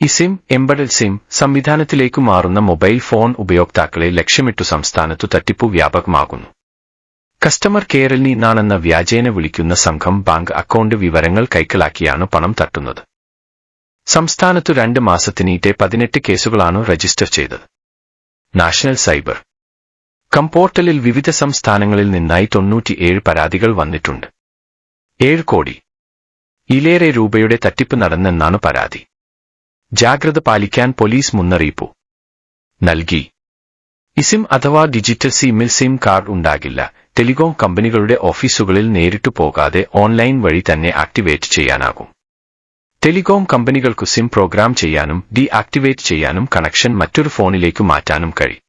ഇസിം എംബഡൽ SIM സംവിധാനത്തിലേക്ക് മാറുന്ന mobile phone ഉപയോക്താക്കളെ ലക്ഷ്യമിട്ടു സംസ്ഥാനത്തു തട്ടിപ്പു വ്യാപകമാകുന്നു. കസ്റ്റമർ കെയറിൽ നിന്നാണെന്ന വ്യാജേന വിളിക്കുന്ന സംഘം ബാങ്ക് അക്കൗണ്ട് വിവരങ്ങൾ കൈക്കലാക്കിയാണ് പണം തട്ടുന്നത്. സംസ്ഥാനത്തു രണ്ട് മാസത്തിനീറ്റെ പതിനെട്ട് കേസുകളാണ് രജിസ്റ്റർ ചെയ്തത്. National cyber. കംപോർട്ടലിൽ വിവിധ സംസ്ഥാനങ്ങളിൽ നിന്നായി തൊണ്ണൂറ്റിയേഴ് പരാതികൾ വന്നിട്ടുണ്ട്. ഏഴ് കോടി. ഇലേറെ രൂപയുടെ തട്ടിപ്പ് നടന്നെന്നാണ് പരാതി. ജാഗ്രത പാലിക്കാൻ പോലീസ് മുന്നറിയിപ്പു. നൽകി. ഇസിം അഥവാ ഡിജിറ്റൽ സിമിൽ സിം കാർഡ് ഉണ്ടാകില്ല. ടെലികോം കമ്പനികളുടെ ഓഫീസുകളിൽ നേരിട്ടു പോകാതെ ഓൺലൈൻ വഴി തന്നെ ആക്ടിവേറ്റ് ചെയ്യാനാകും. ടെലികോം കമ്പനികൾക്കു സിം പ്രോഗ്രാം ചെയ്യാനും ഡി ആക്ടിവേറ്റ് ചെയ്യാനും കണക്ഷൻ മറ്റൊരു ഫോണിലേക്ക് മാറ്റാനും കഴിയും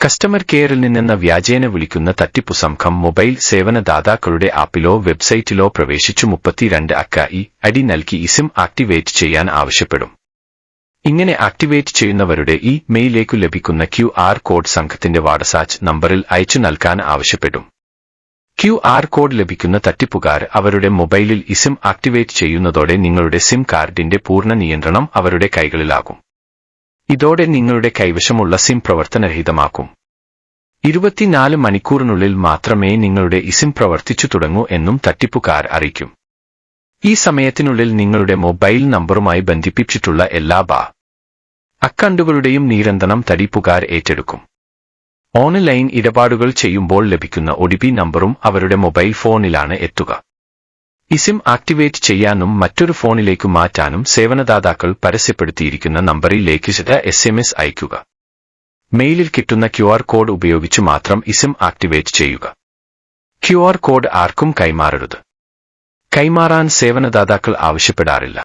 കസ്റ്റമർ കെയറിൽ നിന്നെന്ന വ്യാജേന വിളിക്കുന്ന തട്ടിപ്പു സംഘം മൊബൈൽ സേവനദാതാക്കളുടെ ആപ്പിലോ വെബ്സൈറ്റിലോ പ്രവേശിച്ചു മുപ്പത്തിരണ്ട് അക്ക ഇ അടി നൽകി ഇസിം ആക്ടിവേറ്റ് ചെയ്യാൻ ആവശ്യപ്പെടും. ഇങ്ങനെ ആക്ടിവേറ്റ് ചെയ്യുന്നവരുടെ ഈ മെയിലേക്കു ലഭിക്കുന്ന ക്യു ആർ കോഡ് സംഘത്തിന്റെ വാട്സാച്ച് നമ്പറിൽ അയച്ചു നൽകാൻ ആവശ്യപ്പെടും. ക്യു ആർ കോഡ് ലഭിക്കുന്ന തട്ടിപ്പുകാർ അവരുടെ മൊബൈലിൽ ഈ സിം ആക്ടിവേറ്റ് ചെയ്യുന്നതോടെ നിങ്ങളുടെ സിം കാർഡിന്റെ പൂർണ നിയന്ത്രണം അവരുടെ കൈകളിലാകും. ഇതോടെ നിങ്ങളുടെ കൈവശമുള്ള സിം പ്രവർത്തനരഹിതമാക്കും. ഇരുപത്തിനാല് മണിക്കൂറിനുള്ളിൽ മാത്രമേ നിങ്ങളുടെ ഇസിം പ്രവർത്തിച്ചു തുടങ്ങൂ എന്നും തട്ടിപ്പുകാർ അറിയിക്കും. ഈ സമയത്തിനുള്ളിൽ നിങ്ങളുടെ മൊബൈൽ നമ്പറുമായി ബന്ധിപ്പിച്ചിട്ടുള്ള എല്ലാ ബാ അക്കൗണ്ടുകളുടെയും നിയന്ത്രണം തടിപ്പുകാർ ഏറ്റെടുക്കും. ഓൺലൈൻ ഇടപാടുകൾ ചെയ്യുമ്പോൾ ലഭിക്കുന്ന ഒ നമ്പറും അവരുടെ മൊബൈൽ ഫോണിലാണ് എത്തുക. ഇസിം ആക്ടിവേറ്റ് ചെയ്യാനും മറ്റൊരു ഫോണിലേക്ക് മാറ്റാനും സേവനദാതാക്കൾ പരസ്യപ്പെടുത്തിയിരിക്കുന്ന നമ്പറിലേക്ക് എസ് എം എസ് അയയ്ക്കുക. മെയിലിൽ കിട്ടുന്ന ക്യു ആർ കോഡ് ഉപയോഗിച്ച് മാത്രം ഇസിം ആക്ടിവേറ്റ് ചെയ്യുക. ക്യു ആർ കോഡ് ആർക്കും കൈമാറരുത്. കൈമാറാൻ സേവനദാതാക്കൾ ആവശ്യപ്പെടാറില്ല.